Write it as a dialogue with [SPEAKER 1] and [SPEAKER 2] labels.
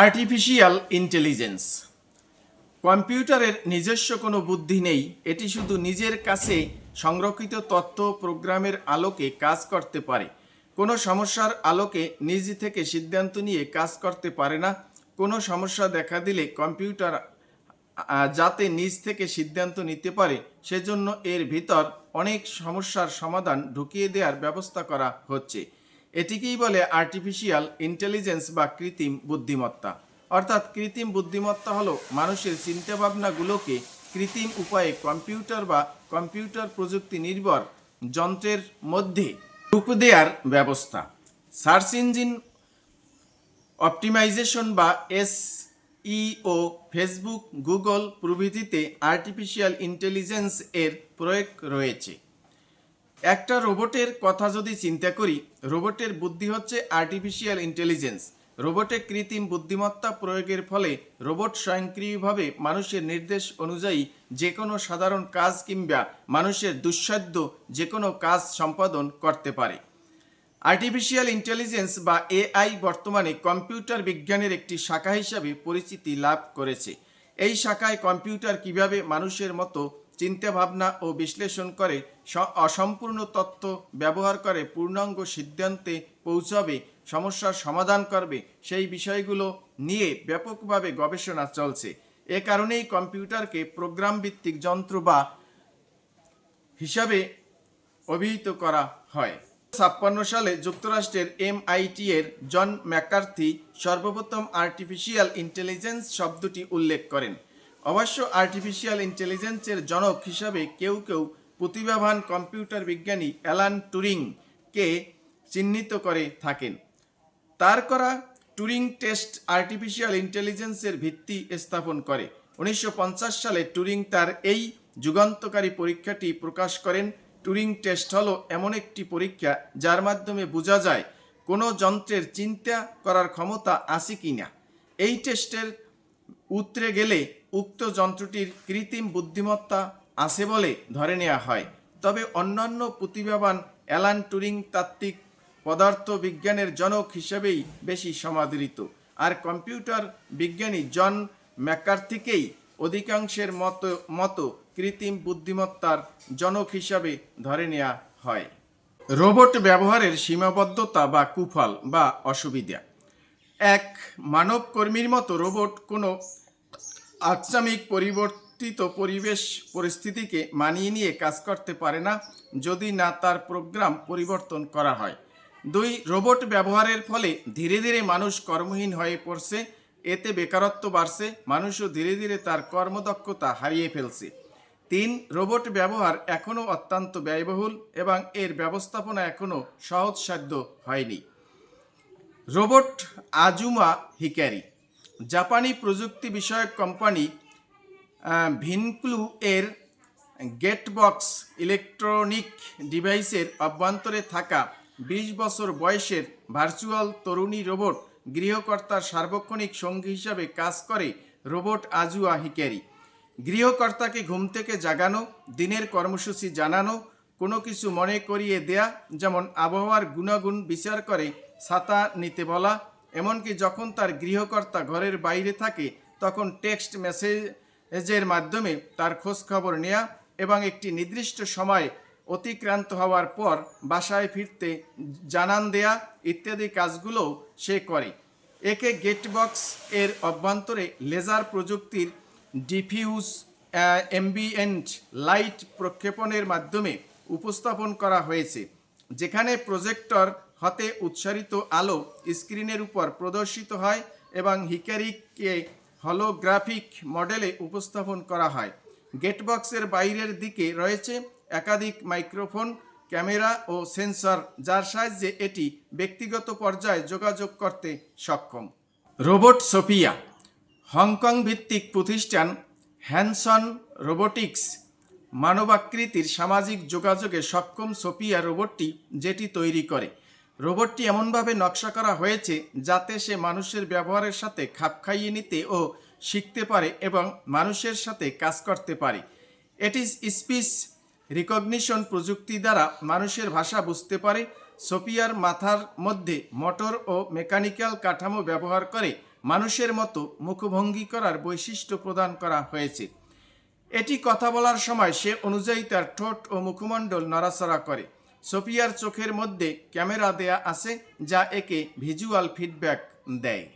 [SPEAKER 1] Artificial intelligence কম্পিউটারের নিজস্ব কোনো বুদ্ধি নেই, এটি শুধু নিজের কাছে সংরক্ষিত তথ্য প্রোগ্রামের আলোকে কাজ করতে পারে। কোনো সমস্যার আলোকে নিজ থেকে সিদ্ধান্ত নিয়ে কাজ করতে পারে না। কোনো সমস্যা দেখা দিলে কম্পিউটার যাতে নিজ থেকে সিদ্ধান্ত নিতে পারে, সেজন্য এর ভিতর অনেক সমস্যার সমাধান ঢুকিয়ে দেওয়ার ব্যবস্থা করা হচ্ছে। এটিকেই বলে আর্টিফিশিয়াল ইন্টেলিজেন্স বা কৃত্রিম বুদ্ধিমত্তা। অর্থাৎ কৃত্রিম বুদ্ধিমত্তা হলো মানুষের চিন্তাভাবনাগুলোকে কৃত্রিম উপায়ে কম্পিউটার বা কম্পিউটার প্রযুক্তি নির্ভর যন্ত্রের মধ্যে রূপ দেওয়ার ব্যবস্থা। সার্চ ইঞ্জিন অপটিমাইজেশন বা এস ও ফেসবুক, গুগল প্রভৃতিতে আর্টিফিশিয়াল ইন্টেলিজেন্স এর প্রয়োগ রয়েছে। একটা রোবটের কথা যদি চিন্তা করি, রোবটের বুদ্ধি হচ্ছে আর্টিফিশিয়াল ইন্টেলিজেন্স রোবটে কৃত্রিম বুদ্ধিমত্তা প্রয়োগের ফলে রোবট স্বয়ংক্রিয়ভাবে মানুষের নির্দেশ অনুযায়ী যে কোনো সাধারণ কাজ কিংবা মানুষের দুঃসাধ্য যে কোনো কাজ সম্পাদন করতে পারে। আর্টিফিশিয়াল ইন্টেলিজেন্স বা এআই বর্তমানে কম্পিউটার বিজ্ঞানের একটি শাখা হিসাবে পরিচিতি লাভ করেছে। এই শাখায় কম্পিউটার কীভাবে মানুষের মতো চিন্তা ভাবনা ও বিশ্লেষণ করে অসম্পূর্ণ তথ্য ব্যবহার করে পূর্ণাঙ্গ সিদ্ধান্তে পৌঁছাবে, সমস্যার সমাধান করবে, সেই বিষয়গুলো নিয়ে ব্যাপকভাবে গবেষণা চলছে। এ কারণেই কম্পিউটারকে প্রোগ্রাম ভিত্তিক যন্ত্র বা হিসাবে অভিহিত করা হয়। ছাপ্পান্ন সালে যুক্তরাষ্ট্রের এমআইটি এর জন ম্যাকার্থি সর্বপ্রথম আর্টিফিশিয়াল ইন্টেলিজেন্স শব্দটি উল্লেখ করেন। অবশ্য আর্টিফিশিয়াল ইন্টেলিজেন্সের জনক হিসাবে কেউ কেউ প্রতিভাবান কম্পিউটার বিজ্ঞানী অ্যালান টুরিংকে চিহ্নিত করে থাকেন। তার করা টুরিং টেস্ট আর্টিফিশিয়াল ইন্টেলিজেন্সের ভিত্তি স্থাপন করে। উনিশশো পঞ্চাশ সালে টুরিং তার এই যুগান্তকারী পরীক্ষাটি প্রকাশ করেন। টুরিং টেস্ট হলো এমন একটি পরীক্ষা যার মাধ্যমে বোঝা যায় কোনো যন্ত্রের চিন্তা করার ক্ষমতা আছে কি না এই টেস্টের উতরে গেলে উক্ত যন্ত্রটির কৃত্রিম বুদ্ধিমত্তা আছে বলে ধরে নেওয়া হয়। তবে অন্যান্য প্রতিভাবান অ্যালান টুরিং তাত্ত্বিক পদার্থ বিজ্ঞানের জনক হিসেবেই বেশি সমাদৃত। আর কম্পিউটার বিজ্ঞানী জন ম্যাকার্থিকেই অধিকাংশের মতো মতো কৃত্রিম বুদ্ধিমত্তার জনক হিসাবে ধরে নেওয়া হয়। রোবট ব্যবহারের সীমাবদ্ধতা বা কুফল বা অসুবিধা। এক মানব কর্মীর মতো রোবট কোনো আচ্ছামিক পরিবর্তিত পরিবেশ পরিস্থিতিকে মানিয়ে নিয়ে কাজ করতে পারে না যদি না তার প্রোগ্রাম পরিবর্তন করা হয়। দুই, রোবট ব্যবহারের ফলে ধীরে ধীরে মানুষ কর্মহীন হয়ে পড়ছে, এতে বেকারত্ব বাড়ছে, মানুষও ধীরে ধীরে তার কর্মদক্ষতা হারিয়ে ফেলছে। তিন, রোবট ব্যবহার এখনও অত্যন্ত ব্যয়বহুল এবং এর ব্যবস্থাপনা এখনও সহজসাধ্য হয়নি। রোবট আজুমা হিক্যারি জাপানি প্রযুক্তি বিষয়ক কোম্পানি ভিনক্লু এর গেটবক্স ইলেকট্রনিক ডিভাইসের অভ্যন্তরে থাকা বিশ বছর বয়সের ভার্চুয়াল তরুণী রোবট গৃহকর্তার সার্বক্ষণিক সঙ্গী হিসাবে কাজ করে রোবট আজুয়া হিক্যারি গৃহকর্তাকে ঘুম থেকে জাগানো, দিনের কর্মসূচি জানানো, কোনো কিছু মনে করিয়ে দেয়া, যেমন আবহাওয়ার গুণাগুণ বিচার করে, ছাতা নিতে বলা এমনকি যখন তার গৃহকর্তা ঘরের বাইরে থাকে, তখন টেক্সট মেসেজের মাধ্যমে তার খোঁজ খবর নেওয়া এবং একটি নির্দিষ্ট সময় অতিক্রান্ত হওয়ার পর বাসায় ফিরতে জানান দেয়া ইত্যাদি কাজগুলোও সে করে। একে গেটবক্স এর অভ্যন্তরে লেজার প্রযুক্তির ডিফিউজ এমবিএন্ট লাইট প্রক্ষেপণের মাধ্যমে উপস্থাপন করা হয়েছে, যেখানে প্রজেক্টর হতে উৎসারিত আলো স্ক্রিনের উপর প্রদর্শিত হয় এবং হিকারিককে হলোগ্রাফিক মডেলে উপস্থাপন করা হয়। গেটবক্সের বাইরের দিকে রয়েছে একাধিক মাইক্রোফোন, ক্যামেরা ও সেন্সর, যার সাহায্যে এটি ব্যক্তিগত পর্যায়ে যোগাযোগ করতে সক্ষম। রোবট সোফিয়া, হংকং ভিত্তিক প্রতিষ্ঠান হ্যানসন রোবোটিক্স, মানবাকৃতির সামাজিক যোগাযোগে সক্ষম সোফিয়া রোবটটি যেটি তৈরি করে। রোবটটি এমনভাবে নকশা করা হয়েছে যাতে সে মানুষের ব্যবহারের সাথে খাপ খাইয়ে নিতে ও শিখতে পারে এবং মানুষের সাথে কাজ করতে পারে। এটি স্পিচ রিকগনিশন প্রযুক্তি দ্বারা মানুষের ভাষা বুঝতে পারে, সোফিয়ার মাথার মধ্যে মোটর ও মেকানিক্যাল কাঠামো ব্যবহার করে মানুষের মতো মুখভঙ্গি করার বৈশিষ্ট্য প্রদান করা হয়েছে। এটি কথা বলার সময় সে অনুযায়ী তার ঠোঁট ও মুখমণ্ডল নড়াচড়া করে। সোফিয়ার চোখের মধ্যে ক্যামেরা দেয়া আছে যা একে ভিজুয়াল ফিডব্যাক দেয়।